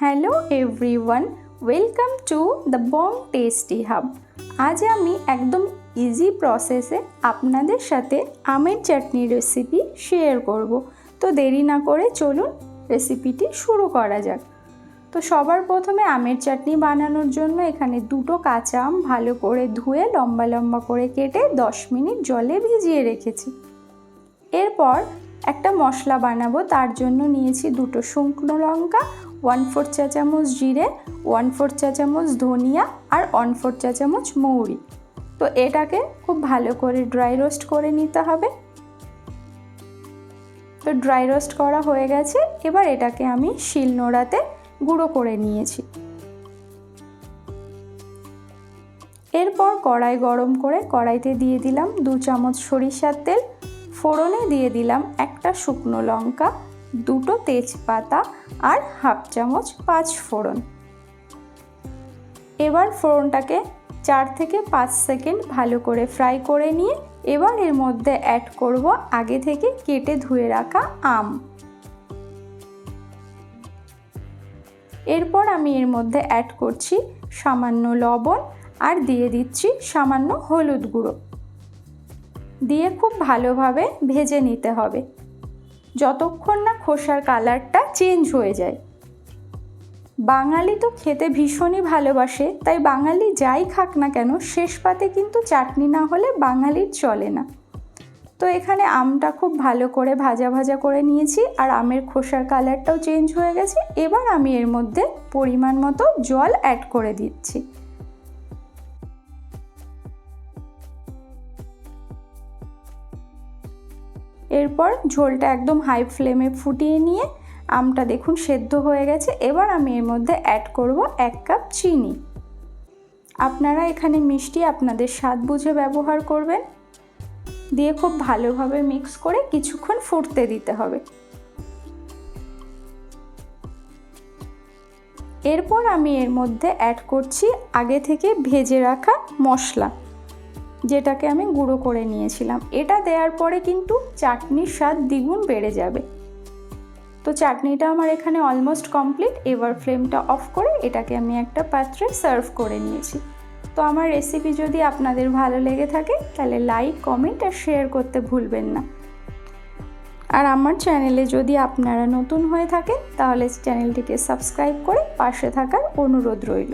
Hello everyone welcome to the Bong Tasty Hub আজ আমি একদম ইজি প্রসেসে আপনাদের সাথে আমের চাটনির রেসিপি শেয়ার করব। তো দেরি না করে চলুন রেসিপিটি শুরু করা যাক। তো সবার প্রথমে আমের চাটনি বানানোর জন্য এখানে দুটো কাঁচা আম ভালো করে ধুয়ে লম্বা লম্বা করে কেটে দশ মিনিট জলে ভিজিয়ে রেখেছি। এরপর একটা মশলা বানাবো। তার জন্য নিয়েছি দুটো শুকনো লঙ্কা ওয়ান ফোর চা চামচ জিরে, ওয়ান ফোর চা চামচ ধনিয়া আর ওয়ান ফোর চা চামচ মৌরি। তো এটাকে খুব ভালো করে ড্রাই রোস্ট করে নিতে হবে। তো ড্রাই রোস্ট করা হয়ে গেছে। এবার এটাকে আমি শিলনোড়াতে গুঁড়ো করে নিয়েছি। এরপর কড়াই গরম করে কড়াইতে দিয়ে দিলাম দু চামচ সরিষার তেল। ফোড়নে দিয়ে দিলাম একটা শুকনো লঙ্কা। দুটো তেজপাতা আর হাফ চামচ পাঁচ ফোড়ন। এবার ফোড়নটাকে চার থেকে পাঁচ সেকেন্ড ভালো করে ফ্রাই করে নিয়ে এবার এর মধ্যে অ্যাড করব আগে থেকে কেটে ধুয়ে রাখা আম। এরপর আমি এর মধ্যে অ্যাড করছি সামান্য লবণ আর দিয়ে দিচ্ছি সামান্য হলুদ গুঁড়ো। দিয়ে খুব ভালোভাবে ভেজে নিতে হবে। যতক্ষণ না খোসার কালারটা চেঞ্জ হয়ে যায়। বাঙালি তো খেতে ভীষণই ভালোবাসে, তাই বাঙালি যাই খাক না কেন, শেষ পাতে কিন্তু চাটনি না হলে বাঙালির চলে না। তো এখানে আমটা খুব ভালো করে ভাজা ভাজা করে নিয়েছি, আর আমের খোসার কালারটাও চেঞ্জ হয়ে গেছে। এবার আমি এর মধ্যে পরিমাণ মতো জল অ্যাড করে দিচ্ছি। এরপর ঝোলটা একদম হাই ফ্লেমে ফুটিয়ে নিয়ে আমটা দেখুন সেদ্ধ হয়ে গেছে। এবার আমি এর মধ্যে অ্যাড করব এক কাপ চিনি। আপনারা এখানে মিষ্টি আপনাদের স্বাদ বুঝে ব্যবহার করবেন। দিয়ে খুব ভালোভাবে মিক্স করে কিছুক্ষণ ফুটতে দিতে হবে। এরপর আমি এর মধ্যে অ্যাড করছি আগে থেকে ভেজে রাখা মশলা। যেটাকে আমি গুঁড়ো করে নিয়েছিলাম। এটা দেওয়ার পরে কিন্তু চাটনির স্বাদ দ্বিগুণ বেড়ে যাবে। তো চাটনিটা আমার এখানে অলমোস্ট কমপ্লিট এবার ফ্লেমটা অফ করে এটাকে আমি একটা পাত্রে সার্ভ করে নিয়েছি। তো আমার রেসিপি যদি আপনাদের ভালো লেগে থাকে, তাহলে লাইক কমেন্ট আর শেয়ার করতে ভুলবেন না। আর আমার চ্যানেলে যদি আপনারা নতুন হয়ে থাকেন, তাহলে চ্যানেলটিকে সাবস্ক্রাইব করে পাশে থাকার অনুরোধ রইল।